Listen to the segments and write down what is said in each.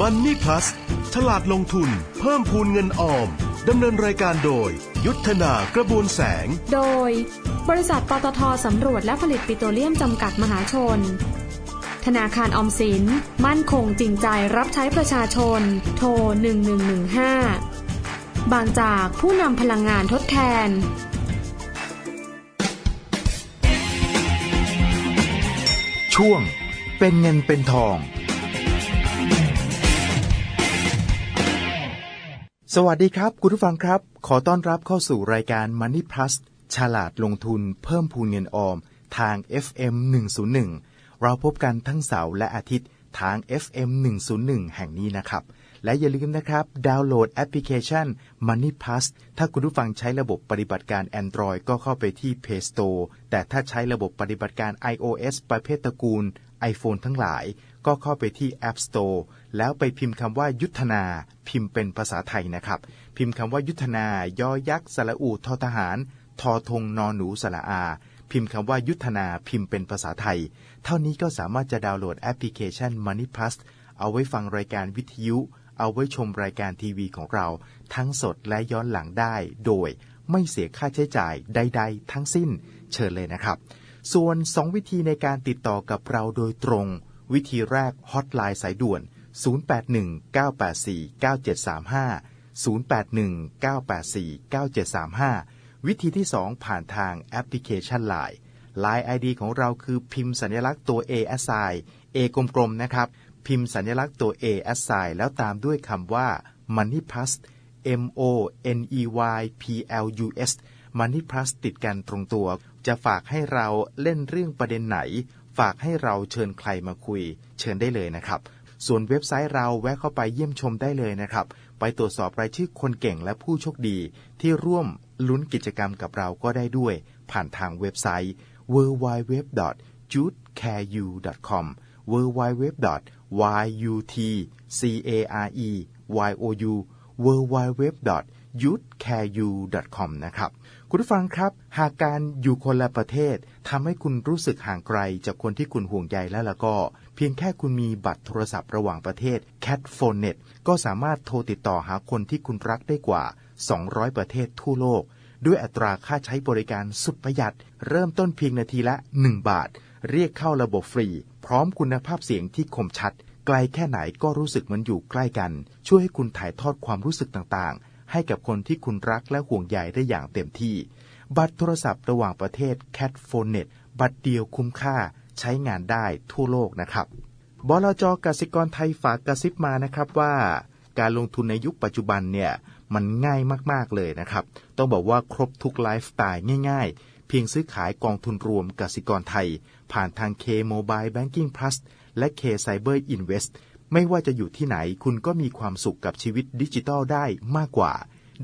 มันนี่พลัสฉลาดลงทุน เพิ่มพูนเงินออมดำเนินรายการโดย ยุทธนากระบวนแสง โดย บริษัทปตทสำรวจและผลิตปิโตรเลียมจำกัดมหาชน ธนาคารออมสิน มั่นคงจริงใจรับใช้ประชาชน โทร 1115 บางจากผู้นำพลังงานทดแทนช่วงเป็นเงินเป็นทอง สวัสดีครับ คุณผู้ฟังครับ ขอต้อนรับเข้าสู่รายการ Money Plus ฉลาดลงทุนเพิ่มพูนเงินออม ทาง FM 101 เราพบกันทั้งเสาร์และอาทิตย์ทาง FM 101 แห่งนี้นะครับ และอย่าลืมนะครับ ดาวน์โหลดแอปพลิเคชัน Money Plus ถ้าคุณผู้ฟังใช้ระบบปฏิบัติการ Android ก็เข้าไปที่ Play Store แต่ถ้าใช้ระบบปฏิบัติการ iOS ประเภทตระกูล iPhone ทั้งหลาย ก็เข้าไปที่ App Store แล้วไปพิมพ์คำว่ายุทธนา พิมพ์เป็นภาษาไทยนะครับ พิมพ์คำว่ายุทธนา ยอยักษ์สระอูทอทหาร ทอทงนอหนูสระอา พิมพ์คำว่ายุทธนา พิมพ์เป็นภาษาไทย เท่านี้ก็สามารถจะดาวน์โหลดแอปพลิเคชัน Money Plus เอาไว้ฟังรายการวิทยุ เอาไว้ชมรายการทีวีของเรา ทั้งสดและย้อนหลังได้ โดยไม่เสียค่าใช้จ่ายใด ๆ ทั้งสิ้น เชิญเลยนะครับ ส่วน 2 วิธีในการติดต่อกับเราโดยตรง วิธีแรกฮอตไลน์สายด่วน 081-984-9735 081-984-9735 วิธีที่ 2 ผ่านทางแอปพลิเคชัน Line Line ID ของเราคือพิมพ์สัญลักษณ์ตัว A S I A กลมๆนะครับ พิมพ์สัญลักษณ์ตัว A S I แล้วตามด้วยคำว่า Money Plus M O N E Y P L U S Money Plus ติดกันตรงตัว จะฝากให้เราเล่นเรื่องประเด็นไหน ฝากให้เราเชิญใครมาคุย เชิญได้เลยนะครับ ส่วนเว็บไซต์เราแวะเข้าไปเยี่ยมชมได้เลยนะครับ ไปตรวจสอบรายชื่อคนเก่งและผู้โชคดี ที่ร่วมลุ้นกิจกรรมกับเราก็ได้ด้วย ผ่านทางเว็บไซต์ www.judecareu.com www.yutcareu www.youthcareu.com นะครับ คุณผู้ฟังครับ หากการอยู่คนละประเทศทำให้คุณรู้สึกห่างไกลจากคนที่คุณห่วงใยแล้วล่ะก็ เพียงแค่คุณมีบัตรโทรศัพท์ระหว่างประเทศ Cat Phone t ก็สามารถโทรติดต่อหาคนที่คุณรักได้กว่า 200 ประเทศทั่วโลก ด้วยอัตราค่าใช้บริการสุดประหยัด เริ่มต้นเพียงนาทีละ 1 บาท เรียกเข้าระบบฟรี พร้อมคุณภาพเสียงที่คมชัดไกลแค่ไหนก็รู้สึกเหมือนอยู่ใกล้กัน ช่วยให้คุณถ่ายทอดความรู้สึกต่างๆ ให้กับคนที่คุณรักและห่วงใยได้อย่างเต็มที่ บัตรโทรศัพท์ระหว่างประเทศ Cat Phone t บัตรเดียวคุ้มค่าใช้งานได้ทั่วโลกนะครับบลจกสิกรไทยฝากกระซิบมานะครับว่า การลงทุนในยุคปัจจุบันเนี่ยมันง่ายมาก ๆ เลยนะครับ ต้องบอกว่าครบทุกไลฟ์สไตล์ง่าย ๆ เพียงซื้อขายกองทุนรวมกสิกรไทย ผ่านทาง K Mobile Banking Plus และ K Cyber Invest ไม่ว่าจะอยู่ที่ไหนคุณก็มีความสุขกับชีวิตดิจิทัลได้มากกว่า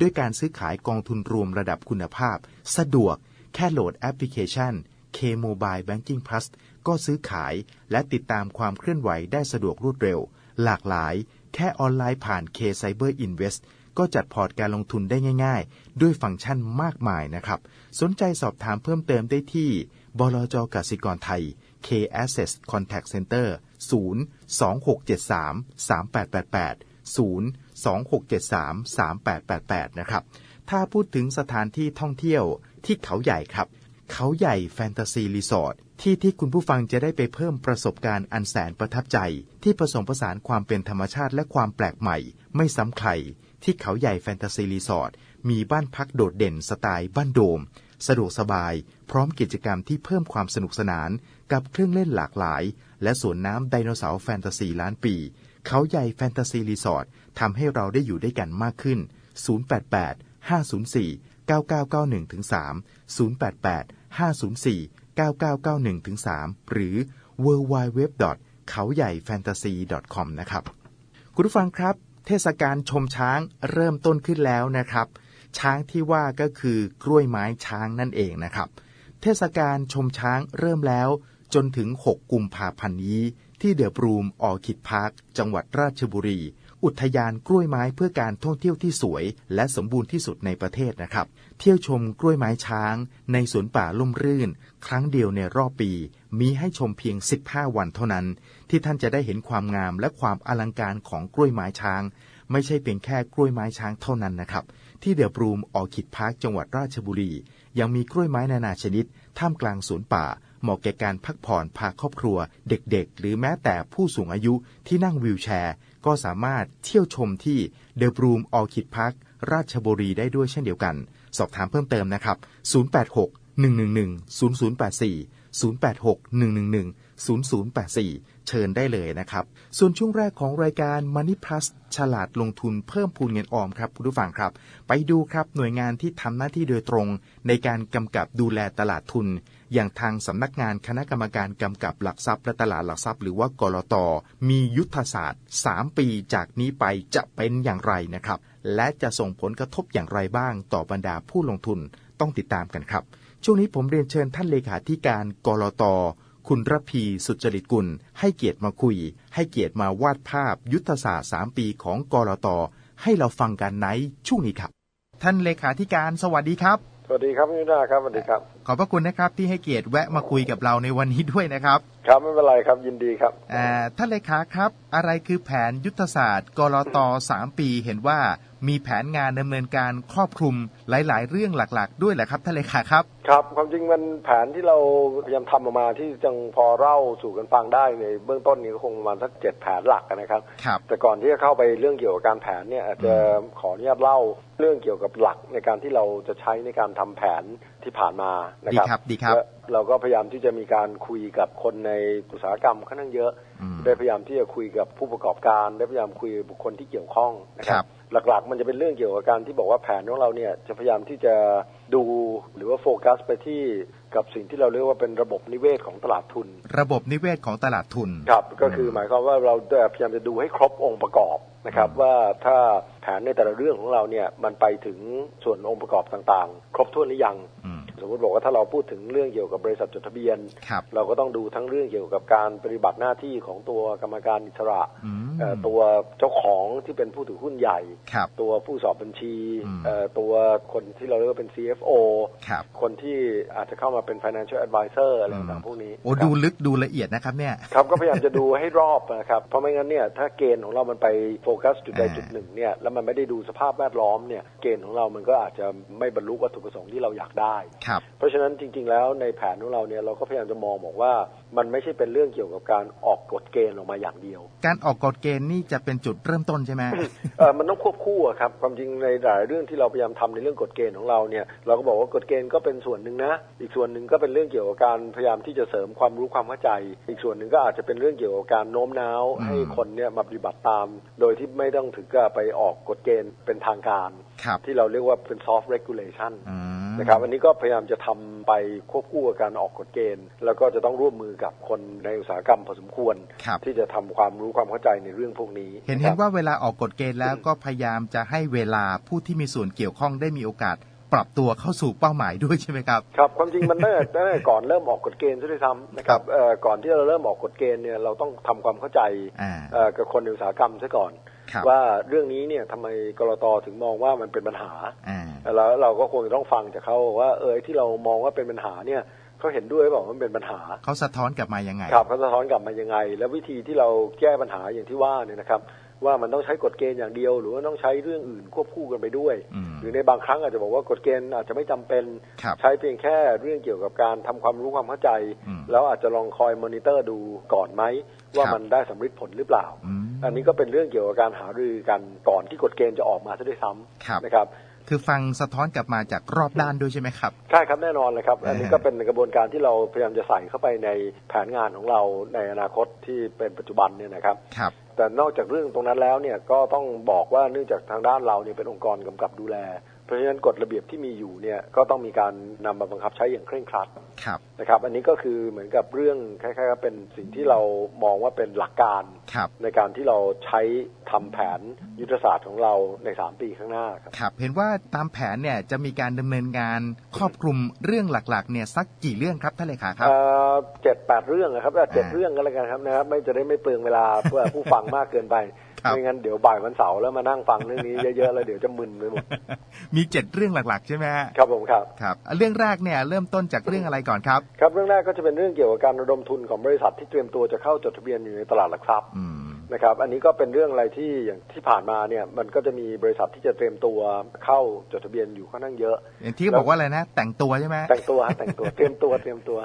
ด้วยการซื้อขายกองทุนรวมระดับคุณภาพ สะดวก แค่โหลดแอปพลิเคชัน K Mobile Banking Plus ก็ซื้อขายและติดตามความเคลื่อนไหวได้สะดวกรวดเร็ว หลากหลาย แค่ออนไลน์ผ่าน K Cyber Invest ก็จัดพอร์ตการลงทุนได้ง่าย ๆ ด้วยฟังก์ชันมากมายนะครับ สนใจสอบถามเพิ่มเติมได้ที่ บลจกสิกรไทย K Access Contact Center 0 2673 3888 0 2673 3888 นะครับ ถ้าพูดถึงสถานที่ท่องเที่ยวที่เขาใหญ่ครับ เขาใหญ่แฟนตาซีรีสอร์ทที่ที่คุณผู้ฟังจะได้ไปเพิ่มประสบการณ์อันแสนประทับใจ ที่ผสมผสานความเป็นธรรมชาติและความแปลกใหม่ ไม่ซ้ำใครที่เขาใหญ่แฟนตาซีรีสอร์ทมีบ้านพักโดดเด่นสไตล์บ้านโดม สะดวกสบาย พร้อมกิจกรรมที่เพิ่มความสนุกสนานกับเครื่องเล่นหลากหลาย และสวนน้ำไดโนเสาร์แฟนตาซีล้านปี เขาใหญ่แฟนตาซีรีสอร์ททำให้เราได้อยู่ด้วยกันมากขึ้น 088 504 9991ถึง3 088 504 9991ถึง3หรือ www. เขาใหญ่ fantasy com นะครับ คุณผู้ฟังครับ เทศกาลชมช้างเริ่มต้นขึ้นแล้วนะครับ ช้างที่ว่าก็คือกล้วยไม้ช้างนั่นเองนะครับ เทศกาลชมช้างเริ่มแล้ว จนถึง 6 กุมภาพันธ์นี้ ที่เดอบรูมออคิดพาร์คจังหวัดราชบุรี อุทยานกล้วยไม้เพื่อการท่องเที่ยวที่สวย และสมบูรณ์ที่สุดในประเทศนะครับ เที่ยวชมกล้วยไม้ช้าง ในสวนป่าล่มรื่น ครั้งเดียวในรอบปี มีให้ชมเพียง 15 วันเท่านั้น ที่ท่านจะได้เห็นความงามและความอลังการของกล้วยไม้ช้าง ไม่ใช่เพียงแค่กล้วยไม้ช้างเท่านั้นนะครับที่เดอบรูมออคิดพาร์คจังหวัดราชบุรี ยังมีกล้วยไม้นานาชนิด ท่ามกลางสวนป่า เหมาะแก่การพักผ่อนพาครอบครัว เด็กๆ หรือแม้แต่ผู้สูงอายุที่นั่งวีลแชร์ ก็สามารถเที่ยวชมที่เดอะบรูมออคิดพาร์คราชบุรีได้ด้วยเช่นเดียวกัน สอบถามเพิ่มเติมนะครับ 086 111 0084 086 111 0084 เชิญได้เลยนะครับ ส่วนช่วงแรกของรายการ Money Plus ฉลาดลงทุนเพิ่มพูนเงินออมครับคุณผู้ฟังครับ ไปดูครับหน่วยงานที่ทำหน้าที่โดยตรง ในการกำกับดูแลตลาดทุน อย่างทางสำนักงานคณะกรรมการกำกับหลักทรัพย์และตลาดหลักทรัพย์ หรือว่ากรตมียุทธศาสตร์ 3 ปีจากนี้ไปจะเป็นอย่างไรนะครับ และจะส่งผลกระทบอย่างไรบ้าง ต่อบรรดาผู้ลงทุนต้องติดตามกันครับ ช่วงนี้ผมเรียนเชิญท่านเลขาธิการกรต คุณระพีสุจริตกุล ให้เกียรติมาคุย ให้เกียรติมาวาดภาพยุทธศาสตร์3ปีของกรตให้เราฟังกันในช่วงนี้ครับ ท่านเลขาธิการสวัสดีครับ สวัสดีครับพี่นาครับสวัสดีครับ ขอบพระคุณนะครับที่ให้เกียรติแวะมาคุยกับเราในวันนี้ด้วยนะครับ ครับไม่เป็นไรครับยินดีครับอ่าท่านเลขาครับ อะไรคือแผนยุทธศาสตร์กรต3ปีเห็นว่ามีแผนงานดำเนินการครอบคลุมหลาย ๆ เรื่องหลัก ๆ ด้วยแหละครับท่านเลขาครับครับความจริงมันแผนที่เราพยายามทำออกมาที่จังพอเล่าสู่กันฟังได้ในเบื้องต้นนี้ก็คงประมาณสักเจ็ดแผนหลักนะครับครับ แต่ก่อนที่จะเข้าไปเรื่องเกี่ยวกับการแผนเนี่ยอาจจะขออนุญาตเล่าเรื่องเกี่ยวกับหลักในการที่เราจะใช้ในการทำแผน ที่ผ่านมานะดีครับครับดีครับและเราก็พยายามที่จะมีการคุยกับคนในอุตสาหกรรมค่อนข้างเยอะอืมได้พยายามที่จะคุยกับผู้ประกอบการ ได้พยายามคุยกับบุคคลที่เกี่ยวข้องนะคครัรับบหลักๆ มันจะเป็นเรื่องเกี่ยวกับการที่บอกว่าแผนของเราเนี่ยจะพยายามที่จะดูหรือว่าโฟกัสไปที่กับสิ่งที่เราเรียกว่าเป็นระบบนิเวศของตลาดทุน ระบบนิเวศของตลาดทุนครับก็คือหมายความว่าเราพยายามจะดูให้ครบองค์ประกอบนะครับว่าถ้าแผนในแต่ละเรื่องของเราเนี่ยมันไปถึงส่วนองค์ประกอบต่างๆ ครบถ้วนหรือยังอืม สมมติบอกว่าถ้าเราพูดถึงเรื่องเกี่ยวกับบริษัทจดทะเบียนครับเราก็ต้องดูทั้งเรื่องเกี่ยวกับการปฏิบัติหน้าที่ของตัวกรรมการอิสระอืมเอ่อตัวเจ้าของที่เป็นผู้ถือหุ้นใหญ่ครับตัวผู้สอบบัญชีอืมเอ่อตัวคนที่เราเรียกว่าเป็น CFO ครับคนที่อาจจะเข้ามาเป็น financial advisor อะไรต่างๆพวกนี้ โอ้นะครับดูลึกดูละเอียดนะครับเนี่ย ครับก็พยายามจะดูให้รอบนะครับ เพราะไม่งั้นเนี่ยถ้าเกณฑ์ของเรามันไปโฟกัสจุดใดอ่าจุดหนึ่งเนี่ยแล้วมันไม่ได้ดูสภาพแวดล้อมเนี่ยเกณฑ์ของเรามันก็อาจจะไม่บรรลุวัตถุประสงค์ที่เราอยากได้ครับเพราะฉะนั้นจริง ๆ แล้วในแผนของเราเนี่ยเราก็พยายามจะมองบอกว่า มันไม่ใช่เป็นเรื่องเกี่ยวกับการออกกฎเกณฑ์ออกมาอย่างเดียว การออกกฎเกณฑ์นี่จะเป็นจุดเริ่มต้นใช่ไหมเออมันต้องควบคู่อะครับ ความจริงในหลายเรื่องที่เราพยายามทำในเรื่องกฎเกณฑ์ของเราเนี่ย เราก็บอกว่ากฎเกณฑ์ก็เป็นส่วนหนึ่งนะ อีกส่วนหนึ่งก็เป็นเรื่องเกี่ยวกับการพยายามที่จะเสริมความรู้ความเข้าใจ อีกส่วนหนึ่งก็อาจจะเป็นเรื่องเกี่ยวกับการโน้มน้าวอืมให้คนเนี่ยมาปฏิบัติตาม โดยที่ไม่ต้องถึงกับไปออกกฎเกณฑ์เป็นทางการครับที่เราเรียกว่าเป็น soft regulation อืม นะครับอันนี้ก็พยายามจะทำไปควบคู่กับการออกกฎเกณฑ์ แล้วก็จะต้องร่วมมือกับคนในอุตสาหกรรมพอสมควรครับที่จะทำความรู้ความเข้าใจในเรื่องพวกนี้ เห็นนะคเห็รันบว่าเวลาออกกฎเกณฑ์แล้วก็พยายามจะให้เวลาผู้ที่มีส่วนเกี่ยวข้องได้มีโอกาสปรับตัวเข้าสู่เป้าหมายด้วยใช่ไหมครับครับความจริงมันตั้งแต่ตั้งแต่ก่อนเริ่มออกกฎเกณฑ์ซะด้วยซ้ำนะครับเอ่อก่อนที่เราเริ่มออกกฎเกณฑ์เนี่ยเราต้องทำความเข้าใจอ่าเอ่อกับคนในอุตสาหกรรมซะก่อนครับว่าเรื่องนี้เนี่ยทำไมกรตถึงมองว่ามันเป็นปัญหาอ่า แล้วเราก็คงจะต้องฟังจากเขาว่า เออที่เรามองว่าเป็นปัญหาเนี่ยเขาเห็นด้วยหรือเปล่าว่ามันเป็นปัญหาเขาสะท้อนกลับมายังไงครับเขาสะท้อนกลับมายังไง แล้ววิธีที่เราแก้ปัญหาอย่างที่ว่าเนี่ยนะครับ ว่ามันต้องใช้กฎเกณฑ์อย่างเดียว หรือว่าต้องใช้เรื่องอื่นควบคู่กันไปด้วยอืมหรือในบางครั้งอาจจะบอกว่ากฎเกณฑ์อาจจะไม่จำเป็นครับใช้เพียงแค่เรื่องเกี่ยวกับการทำความรู้ความเข้าใจอืมแล้วอาจจะลองคอยมอนิเตอร์ดูก่อนไหมว่าครับมันได้สำเร็จผลหรือเปล่าอืมอันนี้ก็เป็นเรื่องเกี่ยวกับการหารือกันก่อนที่กฎเกณฑ์จะออกมาซะด้วยซ้ครับำนะครับ คือฟังสะท้อนกลับมาจากรอบด้านด้วยใช่ไหมครับ ใช่ครับแน่นอนเลยครับอ่าอันนี้ก็เป็นกระบวนการที่เราพยายามจะใส่เข้าไปในแผนงานของเราในอนาคตที่เป็นปัจจุบันเนี่ยนะครับครับแต่นอกจากเรื่องตรงนั้นแล้วเนี่ยก็ต้องบอกว่าเนื่องจากทางด้านเราเนี่ยเป็นองค์กรกำกับดูแล เพราะฉะนั้นกฎระเบียบที่มีอยู่เนี่ยก็ต้องมีการนำมาบังคับใช้อย่างเคร่งครัดครับนะครับ อันนี้ก็คือเหมือนกับเรื่องคล้ายๆกับเป็นสิ่งที่เรามองว่าเป็นหลักการครับในการที่เราใช้ทำแผนยุทธศาสตร์ของเราใน 3 ปีข้างหน้าครับครับ เห็นว่าตามแผนเนี่ยจะมีการดำเนินงานครอบคลุมเรื่องหลักๆเนี่ยสักกี่เรื่องครับท่านเลขาครับเอ่อเจ็ดแปดเรื่องนะครับเอ่อเจ็ดอ่าเรื่องก็แล้วกันครับนะครับ ไม่จะได้ไม่เปลืองเวลาเพื่อผู้ฟังมากเกินไปครับ ไม่งั้นเดี๋ยวบ่ายวันเสาร์แล้วมานั่งฟังเรื่องนี้เยอะๆแล้วเดี๋ยวจะมึนไปหมดมีเจ็ดเรื่องหลักๆ ใช่ไหมฮะครับผมครับครับเรื่องแรกเนี่ยเริ่มต้นจากเรื่องอะไรก่อนครับ ครับเรื่องแรกก็จะเป็นเรื่องเกี่ยวกับการระดมทุนของบริษัทที่เตรียมตัวจะเข้าจดทะเบียนอยู่ในตลาดหลักทรัพย์อืม นะครับ อันนี้ก็เป็นเรื่องอะไรที่อย่างที่ผ่านมาเนี่ยมันก็จะมีบริษัทที่จะเตรียมตัวเข้าจดทะเบียนอยู่ค่อนข้างเยอะอย่างที่บอกว่าอะไรนะ แต่งตัวใช่ไหมแต่งตัวฮะแต่งตัวเตรียมตัวเตรียมตัว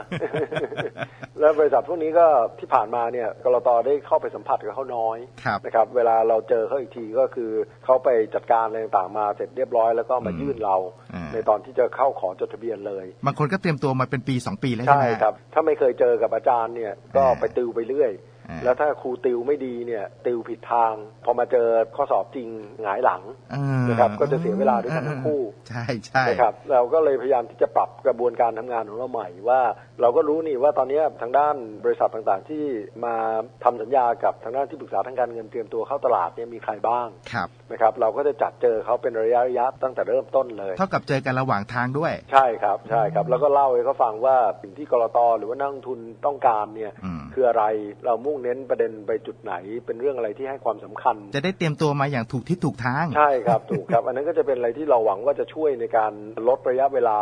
แล้วบริษัทพวกนี้ก็ที่ผ่านมาเนี่ยกรตได้เข้าไปสัมผัสกับเขาน้อยครับนะครับ เวลาเราเจอเขาอีกทีก็คือเขาไปจัดการอะไรต่างๆมาเสร็จเรียบร้อยแล้วก็มาอืมยื่นเราอ่าในตอนที่จะเข้าขอจดทะเบียนเลยบางคนก็เตรียมตัวมาเป็นปีสองปีแล้วใช่ใช่ไหมครับ ถ้าไม่เคยเจอกับอาจารย์เนี่ยก็อ่าไปติวไปเรื่อยอ่า แล้วถ้าครูติวไม่ดีเนี่ย ติวผิดทาง พอมาเจอข้อสอบจริงหงายหลังเออนะครับก็จะเสียเวลาด้วยกันทั้งคู่ใช่ใช่นะครับ เราก็เลยพยายามที่จะปรับกระบวนการทำงานของเราใหม่ว่า เราก็รู้นี่ว่าตอนนี้ทางด้านบริษัทต่างๆ ที่มาทำสัญญากับทางด้านที่ปรึกษาทางการเงินเตรียมตัวเข้าตลาดเนี่ยมีใครบ้างครับนะครับ เราก็จะจัดเจอเขาเป็นระยะระยะตั้งแต่เริ่มต้นเลย เท่ากับเจอกันระหว่างทางด้วย ใช่ครับใช่ครับ แล้วก็เล่าให้เขาฟังว่าสิ่งที่กรตหรือว่านักลงทุนต้องการเนี่ยอืมคืออะไรเรามุ่งเน้นประเด็นไปจุดไหน เป็นเรื่องอะไรที่ให้ความสำคัญ จะได้เตรียมตัวมาอย่างถูกทิศถูกทาง ใช่ครับถูกครับ อันนั้นก็จะเป็นอะไรที่เราหวังว่าจะช่วยในการลดระยะเวลา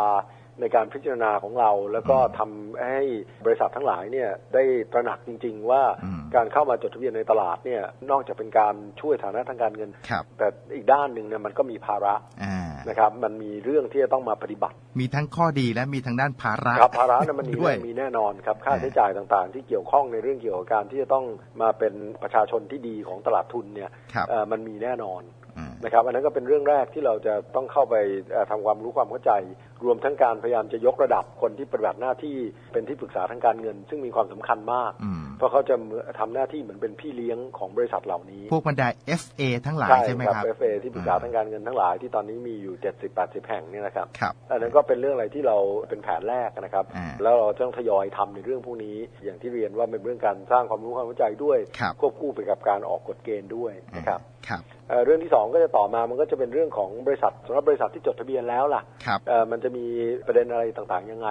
ในการพิจารณาของเรา แล้วก็ทำให้บริษัททั้งหลายเนี่ยได้ตระหนักจริง ๆ ว่าอืมการเข้ามาจดทะเบียนในตลาดเนี่ยนอกจากเป็นการช่วยฐานะทางการเงินครับแต่อีกด้านหนึ่งเนี่ยมันก็มีภาระอ่า นะครับ มันมีเรื่องที่จะต้องมาปฏิบัติ มีทั้งข้อดีและมีทั้งด้านภาระครับภาระนั้นมันมีด้วยมีแน่นอนครับค่าใช้จ่ายต่างๆ ที่เกี่ยวข้องในเรื่องเกี่ยวกับการที่จะต้องมาเป็นประชาชนที่ดีของตลาดทุนเนี่ยครับเอ่อมันมีแน่นอนอืมนะครับอันนั้นก็เป็นเรื่องแรกที่เราจะต้องเข้าไปเอ่อทำความรู้ความเข้าใจ รวมทั้งการพยายามจะยกระดับคนที่ปฏิบัติหน้าที่เป็นที่ปรึกษาทางการเงิน ซึ่งมีความสำคัญมากอืม เพราะเขาจะทำหน้าที่เหมือนเป็นพี่เลี้ยงของบริษัทเหล่านี้ พวกบรรดา FA ทั้งหลายใช่ไหมครับ FA ที่ปรึกษาทางการเงินทั้งหลายที่ตอนนี้มีอยู่ 70-80 แห่งเนี่ยนะครับครับอันนั้นก็เป็นเรื่องอะไรที่เราเป็นแผนแรกนะครับอ่าแล้วเราจะต้องทยอยทำในเรื่องพวกนี้ อย่างที่เรียนว่าเป็นเรื่องการสร้างความรู้ความเข้าใจด้วยครับควบคู่ไปกับการออกกฎเกณฑ์ด้วยนะครับครับเอ่อเรื่องที่สองก็จะต่อมามันก็จะเป็นเรื่องของบริษัทสำหรับบริษัทที่จดทะเบียนแล้วล่ะครับเอ่อมันจะมีประเด็นอะไรต่างๆยังไง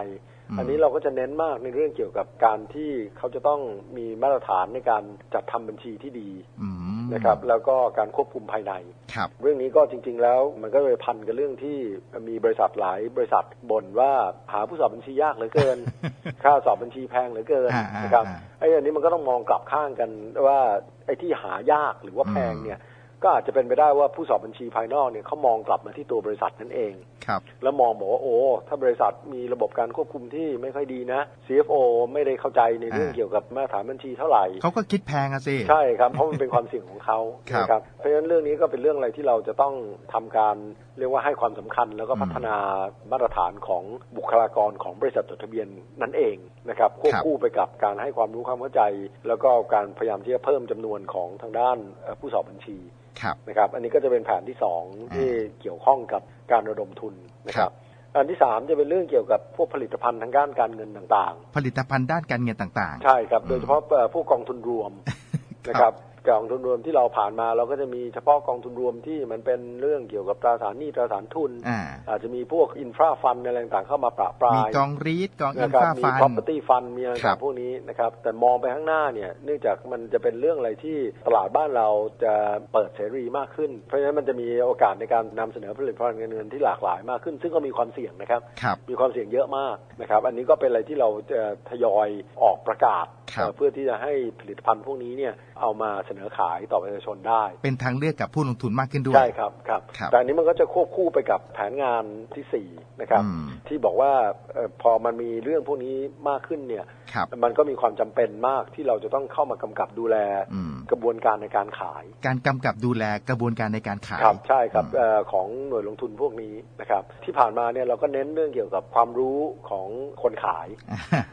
อืมอันนี้เราก็จะเน้นมากในเรื่องเกี่ยวกับการที่เขาจะต้องมีมาตรฐานในการจัดทำบัญชีที่ดีอืมนะครับแล้วก็การควบคุมภายในครับเรื่องนี้ก็จริง ๆ แล้วมันก็เลยพันกับเรื่องที่มีบริษัทหลายบริษัทบ่นว่าหาผู้สอบบัญชียากเหลือเกิน ค่าสอบบัญชีแพงเหลือเกินอ่าอ่านะครับอ่าไอ้อันนี้มันก็ต้องมองกลับข้างกันว่าไอ้ที่หายากหรือว่าแพงเนี่ย ก็อาจจะเป็นไปได้ว่าผู้สอบบัญชีภายนอกเนี่ยเขามองกลับมาที่ตัวบริษัทนั่นเองครับแล้วมองบอกว่าโอ้ถ้าบริษัทมีระบบการควบคุมที่ไม่ค่อยดีนะ CFO ไม่ได้เข้าใจในเรื่องอ่าเกี่ยวกับมาตรฐานบัญชีเท่าไหร่เขาก็คิดแพงอะสิใช่ครับเพราะมันเป็นความเสี่ยงของเขาครับนะครับเพราะฉะนั้นเรื่องนี้ก็เป็นเรื่องอะไรที่เราจะต้องทำการ เรียกว่าให้ความสำคัญแล้วก็อืมพัฒนามาตรฐานของบุคลากรของบริษัทจดทะเบียนนั่นเองนะครับควบครับคู่ไปกับการให้ความรู้ความเข้าใจ แล้วก็การพยายามที่จะเพิ่มจำนวนของทางด้านเอ่อผู้สอบบัญชีครับนะครับอันนี้ก็จะเป็นแผนที่สองที่เกี่ยวข้องกับการระดมทุนนะครับอันที่สามจะเป็นเรื่องเกี่ยวกับพวกผลิตภัณฑ์ทางด้านการเงินต่างผลิตภัณฑ์ด้านการเงินต่างๆ ใช่ครับ โดยเฉพาะเอ่อพวกกองทุนรวมๆนะครับ กองทุนรวมที่เราผ่านมา เราก็จะมีเฉพาะกองทุนรวมที่มันเป็นเรื่องเกี่ยวกับตราสารหนี้ตราสารทุนอ่าอาจจะมีพวกอินฟราฟันอะไรต่างๆเข้ามาประปรามียกองรีดกองอินนะครับฟรามีฟัน property fund มีอะไรครัต่าบงๆพวกนี้นะครับแต่มองไปข้างหน้าเนี่ยเนื่องจากมันจะเป็นเรื่องอะไรที่ตลาดบ้านเราจะเปิดเสรีมากขึ้น เพราะฉะนั้นมันจะมีโอกาสในการนำเสนอผลิตภัณฑ์เงินที่หลากหลายมากขึ้น ซึ่งก็มีความเสี่ยงนะครับครับ มีความเสี่ยงเยอะมากนะครับ อันนี้ก็เป็นอะไรที่เราจะทยอยออกประกาศครับเอ่อเพื่อที่จะให้ผลิตภัณฑ์พวกนี้เนี่ยเอามาเสนอขายต่อประชาชนได้ เป็นทางเลือกกับผู้ลงทุนมากขึ้นด้วยใช่ครับครับครับแต่อันนี้มันก็จะควบคู่ไปกับแผนงานที่สี่นะครับอืมที่บอกว่าเอ่อพอมันมีเรื่องพวกนี้มากขึ้นเนี่ยครับ มันก็มีความจำเป็นมากที่เราจะต้องเข้ามากำกับดูแลอืมกระบวนการในการขาย การกำกับดูแลกระบวนการในการขายครับใช่ครับอืมเอ่อของหน่วยลงทุนพวกนี้นะครับ ที่ผ่านมาเนี่ยเราก็เน้นเรื่องเกี่ยวกับความรู้ของคนขาย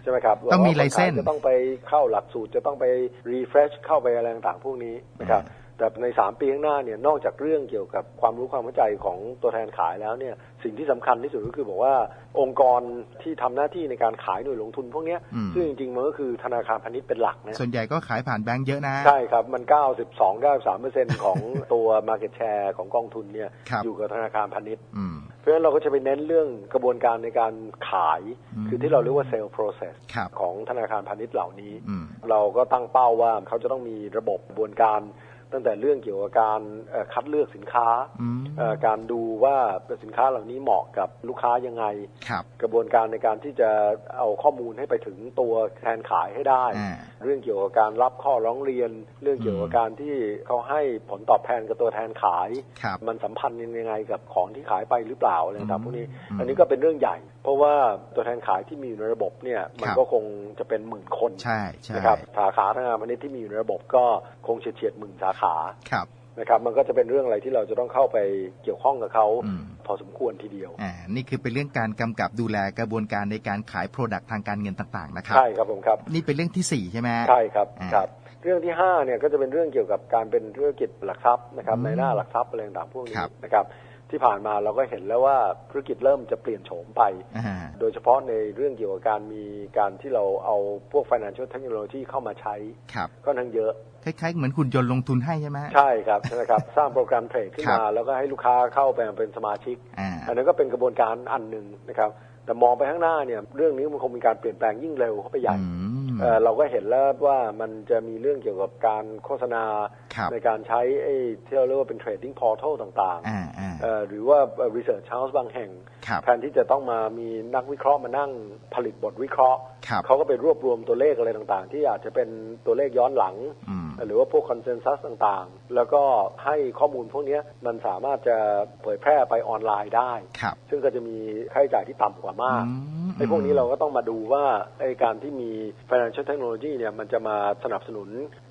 ใช่ไหมครับต้องมีว่าคนขายไลเซนส์จะต้องไปเข้าหลักสูตรจะต้องไปรีเฟรชเข้าไปอะไรต่างๆพวกนี้นะครับ แต่ในสามปีข้างหน้าเนี่ยนอกจากเรื่องเกี่ยวกับความรู้ความเข้าใจของตัวแทนขายแล้วเนี่ยสิ่งที่สำคัญที่สุดก็คือบอกว่าองค์กรที่ทำหน้าที่ในการขายหน่วยลงทุนพวกเนี้ยอืมซึ่งจริงๆมันก็คือธนาคารพาณิชย์เป็นหลักนะส่วนใหญ่ก็ขายผ่านแบงก์เยอะนะ ใช่ครับ มัน 92 93เปอร์เซ็นของตัว Market Share ของกองทุนเนี่ยครับอยู่กับธนาคารพาณิชย์อืมเพราะฉะนั้นเราก็จะไปเน้นเรื่องกระบวนการในการขายอืมคือที่เราเรียกว่า sale process ครับของธนาคารพาณิชย์เหล่านี้อืมเราก็ตั้งเป้าว่าเขาจะต้องมีระบบกระบวนการ ตั้งแต่เรื่องเกี่ยวกับการเอ่อคัดเลือกสินค้าอืมเอ่อการดูว่าสินค้าเหล่านี้เหมาะกับลูกค้ายังไงครับกระบวนการในการที่จะเอาข้อมูลให้ไปถึงตัวแทนขายให้ได้อ่าเรื่องเกี่ยวกับการรับข้อร้องเรียน เรื่องเกี่ยวกับการที่เขาให้ผลตอบแทนกับตัวแทนขายครับมันสัมพันธ์ยังไงกับของที่ขายไปหรือเปล่าอะไรต่างๆพวกนี้อืมอันนี้ก็เป็นเรื่องใหญ่ เพราะว่าตัวแทนขายที่มีอยู่ในระบบเนี่ยมันครับก็คงจะเป็นหมื่นคนใช่ใช่นะครับสาขาทางการพาณิชย์ที่มีอยู่ในระบบก็คงเฉียดเฉียดหมื่นสาขาครับนะครับ มันก็จะเป็นเรื่องอะไรที่เราจะต้องเข้าไปเกี่ยวข้องกับเขาอืมพอสมควรทีเดียวอ่านี่คือเป็นเรื่องการกำกับดูแลกระบวนการในการขายโปรดักต์ทางการเงินต่างๆนะครับใช่ครับผมครับ นี่เป็นเรื่องที่สี่ใช่ไหมฮะใช่ครับอ่าครับ เรื่องที่ห้าเนี่ยก็จะเป็นเรื่องเกี่ยวกับการเป็นธุรกิจหลักทรัพย์นะครับอืมในหน้าหลักทรัพย์อะไรต่างๆพวกนี้ครับนะครับ ที่ผ่านมาเราก็เห็นแล้วว่าธุรกิจเริ่มจะเปลี่ยนโฉมไปอ่าโดยเฉพาะในเรื่องเกี่ยวกับการมีการที่เราเอาพวก financial technology เข้ามาใช้ครับก็ทั้งเยอะคล้ายๆเหมือนหุ่นยนต์ลงทุนให้ใช่ไหมฮะใช่ครับใช่ไหมครับ สร้างโปรแกรมเทรดขึ้นครับมา แล้วก็ให้ลูกค้าเข้าไปเป็นสมาชิกอ่าอันนั้นก็เป็นกระบวนการอันหนึ่งนะครับ แต่มองไปข้างหน้าเนี่ยเรื่องนี้มันคงมีการเปลี่ยนแปลงยิ่งเร็วเข้าไปใหญ่อืมเอ่อเราก็เห็นแล้วว่ามันจะมีเรื่องเกี่ยวกับการโฆษณาครับในการใช้ไอ้ที่เราเรียกว่าเป็น trading portal ต่างอ่าอ่าๆเอ่อ หรือว่า research house บางแห่งครับแทนที่จะต้องมามีนักวิเคราะห์มานั่งผลิตบทวิเคราะห์ครับเขาก็ไปรวบรวมตัวเลขอะไรต่างๆ ที่อาจจะเป็นตัวเลขย้อนหลังอืม หรือว่าพวกคอนเซนแซสต่างๆ แล้วก็ให้ข้อมูลพวกเนี้ยมันสามารถจะเผยแพร่ไปออนไลน์ได้ครับซึ่งก็จะมีค่าใช้จ่ายที่ต่ำกว่ามากอืมไอ้พวกนี้เราก็ต้องมาดูว่าไอ้การที่มี financial technology เนี่ยมันจะมาสนับสนุน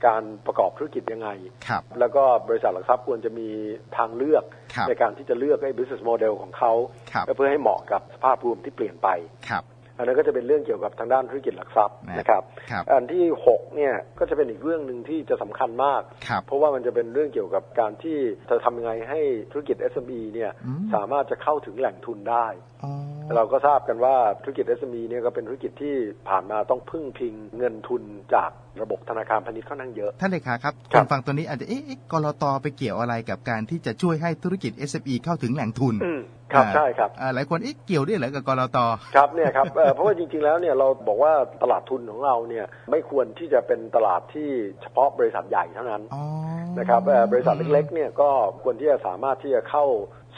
การประกอบธุรกิจยังไงครับแล้วก็บริษัทหลักทรัพย์ควรจะมีทางเลือกครับในการที่จะเลือกไอ้ business model ของเขาครับเพื่อให้เหมาะกับสภาพรวมที่เปลี่ยนไปครับ อันนั้นก็จะเป็นเรื่องเกี่ยวกับทางด้านธุรกิจหลักทรัพย์นะนะครับครับ อันที่หกเนี่ยก็จะเป็นอีกเรื่องหนึ่งที่จะสำคัญมากครับเพราะว่ามันจะเป็นเรื่องเกี่ยวกับการที่จะทำยังไงให้ธุรกิจ SME เนี่ยอืมสามารถจะเข้าถึงแหล่งทุนได้อ๋อ เราก็ทราบกันว่าธุรกิจ SME เนี่ยก็เป็นธุรกิจที่ผ่านมาต้องพึ่งพิงเงินทุนจากระบบธนาคารพาณิชย์ค่อนข้างเยอะ ท่านเลขาครับครัคบนฟังตัวนี้อาจจะเอ๊ะเอ๊ะกรตไปเกี่ยวอะไรกับการที่จะช่วยให้ธุรกิจ SME เข้าถึงแหล่งทุนอืมครับอ่าใช่ครับอ่าหลายคนเอ๊ะเกี่ยวด้วยเหรอกับกรตครับเนี่ยครับเอ่อเพราะว่าจริงๆแล้วเนี่ยเราบอกว่าตลาดทุนของเราเนี่ยไม่ควรที่จะเป็นตลาดที่เฉพาะบริษัทใหญ่เท่านั้นอ๋อนะครับเอ่อบริษัทเล็กๆเนี่ยก็ควรที่จะสามารถที่จะเข้า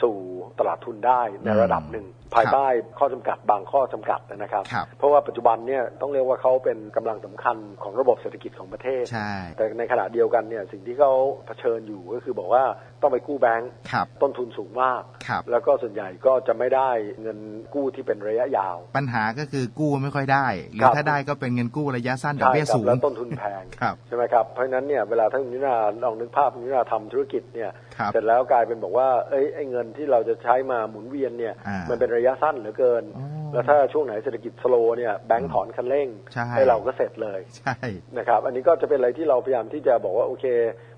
สู่ตลาดทุนได้ในระดับหนึ่งภายใต้ข้อจำกัดบางข้อจำกัดนะครับครับ เพราะว่าปัจจุบันเนี่ยต้องเรียกว่าเขาเป็นกำลังสำคัญของระบบเศรษฐกิจของประเทศใช่แต่ในขณะเดียวกันเนี่ยสิ่งที่เขาเผชิญอยู่ก็คือบอกว่าต้องไปกู้แบงก์ครับต้นทุนสูงมากครับแล้วก็ส่วนใหญ่ก็จะไม่ได้เงินกู้ที่เป็นระยะยาว ปัญหาก็คือกู้ไม่ค่อยได้ หรืคอรับถ้าได้ก็เป็นเงินกู้ระยะสั้นดอกใช่เบี้ยครัสูบงแล้วต้นทุนแพงครับใช่ไหมครับเพราะฉะนั้นเนี่ยเวลาท่านนินาลองนึกภาพนินาทำธุรกิจเนี่ยครับเสร็จแล้วกลายเป็นบอกว่าเอ้ยไอ้เงินที่เราจะใช้มาหมุนเวียนเนี่ยอ่ามัมันเป็นระยะสั้นเหลือเกิน แล้วถ้าช่วงไหนเศรษฐกิจสโลว์เนี่ยแบงก์ถอนคันเร่งใช่ให้เราก็เสร็จเลยใช่นะครับ อันนี้ก็จะเป็นอะไรที่เราพยายามที่จะบอกว่าโอเค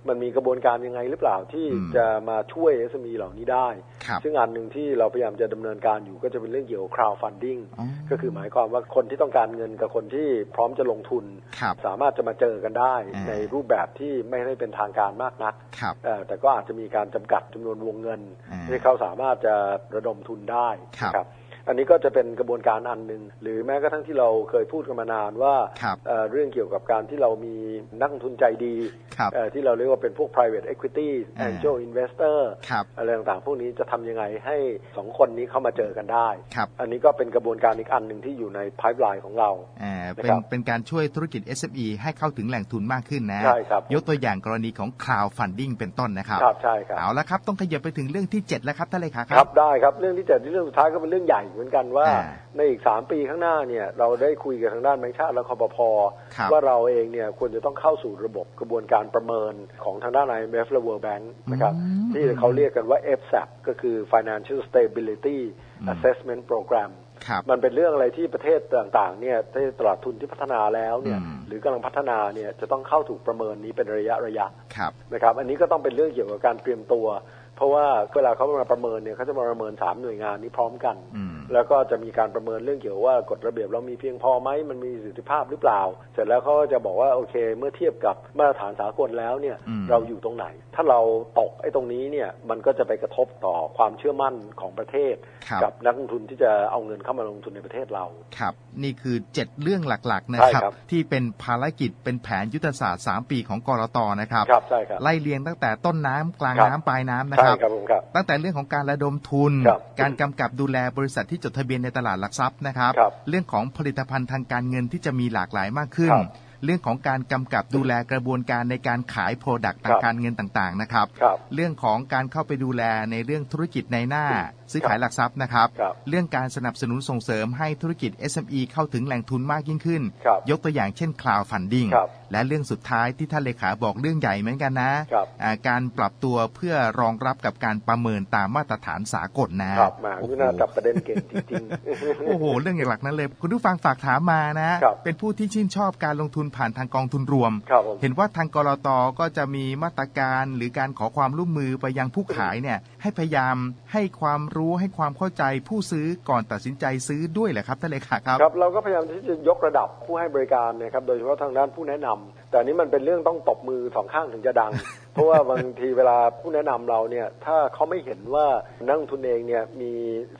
มันมีกระบวนการยังไงหรือเปล่าที่อืมจะมาช่วย SME เหล่านี้ได้ครับซึ่งอันหนึ่งที่เราพยายามจะดำเนินการอยู่ก็จะเป็นเรื่องเกี่ยวกับ crowdfunding อ๋อก็คือหมายความว่าคนที่ต้องการเงินกับคนที่พร้อมจะลงทุนครับสามารถจะมาเจอกันได้อ่าในรูปแบบที่ไม่ได้เป็นทางการมากนักครับเอ่อแต่ก็อาจจะมีการจำกัดจำนวนวงเงินอ่าที่เขาสามารถจะระดมทุนได้ครับนะครับ อันนี้ก็จะเป็นกระบวนการอันหนึ่งหรือแม้กระทั่งที่เราเคยพูดกันมานานว่าครับเอ่อเรื่องเกี่ยวกับการที่เรามีนักลงทุนใจดีครับเอ่อที่เราเรียกว่าเป็นพวก private equity อ่า angel investor ครับอะไรต่างๆ พวกนี้จะทำยังไงให้สองคนนี้เข้ามาเจอกันได้ ครับอันนี้ก็เป็นกระบวนการอีกอันหนึ่งที่อยู่ใน pipeline ของเรา อ่านะเป็นครับเป็นการช่วยธุรกิจ SME ให้เข้าถึงแหล่งทุนมากขึ้นนะใช่ครับ ยกตัวอย่างกรณีของ crowdfunding เป็นต้นนะครับ ครับใช่ครับ เอาละครับ ต้องขยับไปถึงเรื่องที่ 7 แล้วครับท่านเลขาคครัรับ บได้ครับเรื่องที่เจ็ดที่เรื่องสุดท้ายก็เป็นเรื่องใหญ่เหมือนกันว่าอ่าในอีกสามปีข้างหน้าเนี่ยเราได้คุยกับทางด้านแบงค์ชาติและคอปพครับว่าเราเองเนี่ยควรจะต้องเข้าสู่ระบบกระบวนการประเมินของทางด้าน IMF และ World Bank นะครับอืมที่เขาเรียกกันว่า FSAP ก็คือ Financial Stability Assessment Program ครับมันเป็นเรื่องอะไรที่ประเทศต่างๆเนี่ยประเทศตลาดทุนที่พัฒนาแล้วเนี่ยอืมหรือกำลังพัฒนาเนี่ยจะต้องเข้าถูกประเมินนี้เป็นระยะระยะครับนะครับอันนี้ก็ต้องเป็นเรื่องเกี่ยวกับการเตรียมตัว เพราะว่าเวลาเขามาประเมินเนี่ยเขาจะมาประเมินสามหน่วยงานนี้พร้อมกันอืม แล้วก็จะมีการประเมินเรื่องเกี่ยวว่ากฎระเบียบเรามีเพียงพอไหมมันมีประสิทธิภาพหรือเปล่า เสร็จแล้วเขาก็จะบอกว่าโอเค เมื่อเทียบกับมาตรฐานสากลแล้วเนี่ยอืมเราอยู่ตรงไหน ถ้าเราตกไอ้ตรงนี้เนี่ยมันก็จะไปกระทบต่อความเชื่อมั่นของประเทศครับกับนักลงทุนที่จะเอาเงินเข้ามาลงทุนในประเทศเราครับ นี่คือ 7 เรื่องหลักๆนะใช่ครับครับที่เป็นภารกิจเป็นแผนยุทธศาสตร์ 3 ปีของกรตนะครับครับใช่ครับไล่เรียงตั้งแต่ต้นน้ำกลางครับน้ำปลายน้ำนะใช่ครับครับผมครับตั้งแต่เรื่องของการระดมทุนครับการกำกับดูแลบริษัทที่จดทะเบียนในตลาดหลักทรัพย์นะครับ ครับ เรื่องของผลิตภัณฑ์ทางการเงินที่จะมีหลากหลายมากขึ้น ครับเรื่องของการกำกับดูแลกระบวนการในการขายโปรดักต์ทางครับ การเงินต่างๆนะครับ ครับ เรื่องของการเข้าไปดูแลในเรื่องธุรกิจในหน้า ซื้อขายหลักทรัพย์นะครับ ครับเรื่องการสนับสนุนส่งเสริมให้ธุรกิจ SME เข้าถึงแหล่งทุนมากยิ่งขึ้น ครับยกตัวอย่างเช่น Cloud Funding ครับและเรื่องสุดท้ายที่ท่านเลขาบอกเรื่องใหญ่เหมือนกันนะครับอ่าการปรับตัวเพื่อรองรับกับการประเมินตามมาตรฐานสากลนะ ครับมาโอ้โหคุณน่าจับประเด็นเก่งจริงๆ โอ้โห เรื่องอย่างหลักนั้นเลย คุณผู้ฟังฝากถามมานะ ครับ เป็นผู้ที่ชื่นชอบการลงทุนผ่านทางกองทุนรวม ครับผม เห็นว่าทางกรตก็จะมีมาตรการหรือการขอความร่วมมือไปยังผู้ขายเนี่ยให้พยายามให้ความรู้ให้ความเข้าใจผู้ซื้อก่อนตัดสินใจซื้อด้วยแหละครับท่านเลขาครับครับ เราก็พยายามที่จะยกระดับผู้ให้บริการนะครับโดยเฉพาะทางด้านผู้แนะนำแต่อันนี้มันเป็นเรื่องต้องตบมือสองข้างถึงจะดัง เพราะว่าบางทีเวลาผู้แนะนำเราเนี่ยถ้าเขาไม่เห็นว่านักลงทุนเองเนี่ยมี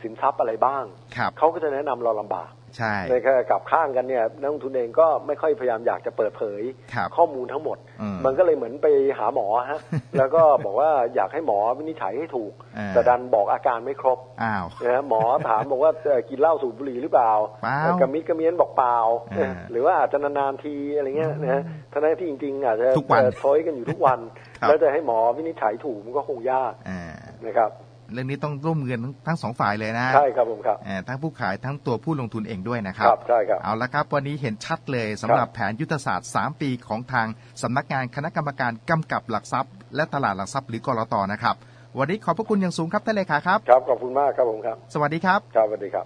สินทรัพย์อะไรบ้างครับเขาก็จะแนะนำเราลำบาก ใช่ในขณะกลับข้างกันเนี่ยนักลงทุนเองก็ไม่ค่อยพยายามอยากจะเปิดเผยครับข้อมูลทั้งหมดอืมมันก็เลยเหมือนไปหาหมอฮะแล้วก็บอกว่าอยากให้หมอวินิจฉัยให้ถูกอ่าแต่ดันบอกอาการไม่ครบอ้าวนะฮะหมอถามบอกว่าเอ่อกินเหล้าสูบบุหรี่หรือเปล่าเปล่าเอ่อกระมิดกระเมียนบอกเปล่าอ่า หรือว่าอาจจะนานๆทีอะไรเงี้ยนะฮะทั้งที่จริงๆอาจจะทุกวันเอ่อโทยกันอยู่ทุกวันครับแล้วจะให้หมอวินิจฉัยถูกมันก็คงยากอ่านะครับ เรื่องนี้ต้องร่วมมือกันทั้งทั้งสองฝ่ายเลยนะใช่ครับผมครับอ่าทั้งผู้ขายทั้งตัวผู้ลงทุนเองด้วยนะคครัรับบใช่ครับเอาละครับวันนี้เห็นชัดเลยสำหรับแผนยุทธศาสตร์ 3 ปีของทางสำนักงานคณะกรรมการกำกับหลักทรัพย์ และตลาดหลักทรัพย์หรือกรตนะครับวันนี้ขอบพระคุณอย่างสูงครับท่านเลขาครับครับขอบคุณมากครับผมครับ สวัสดีครับครับสวัสดีครับ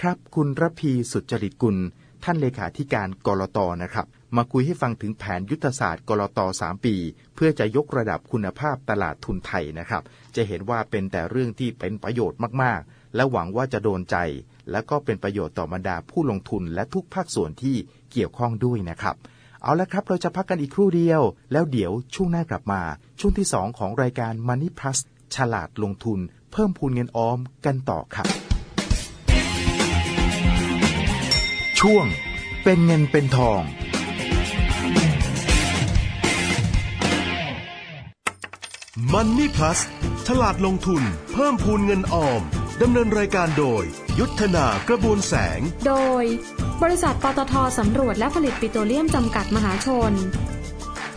ครับคุณระพีสุจริตกุลท่านเลขาธิการกรตนะครับ มาคุยให้ฟังถึงแผนยุทธศาสตร์กรต3ปี เพื่อจะยกระดับคุณภาพตลาดทุนไทยนะครับ จะเห็นว่าเป็นแต่เรื่องที่เป็นประโยชน์มากๆ และหวังว่าจะโดนใจ และก็เป็นประโยชน์ต่อบรรดาผู้ลงทุนและทุกภาคส่วนที่เกี่ยวข้องด้วยนะครับ เอาละครับเราจะพักกันอีกครู่เดียว แล้วเดี๋ยวช่วงหน้ากลับมา ช่วงที่ 2 ของรายการ Money Plus ฉลาดลงทุน เพิ่มพูนเงินออมกันต่อครับช่วงเป็นเงินเป็นทอง Money Plus ฉลาดลงทุน เพิ่มพูนเงินออม ดำเนินรายการโดย ยุทธนากระบวนแสง โดย บริษัทปตทสำรวจและผลิตปิโตรเลียมจำกัดมหาชน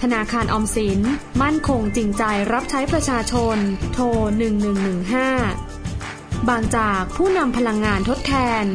ธนาคารออมสิน มั่นคงจริงใจรับใช้ประชาชน โทร 1115 บางจากผู้นำพลังงานทดแทน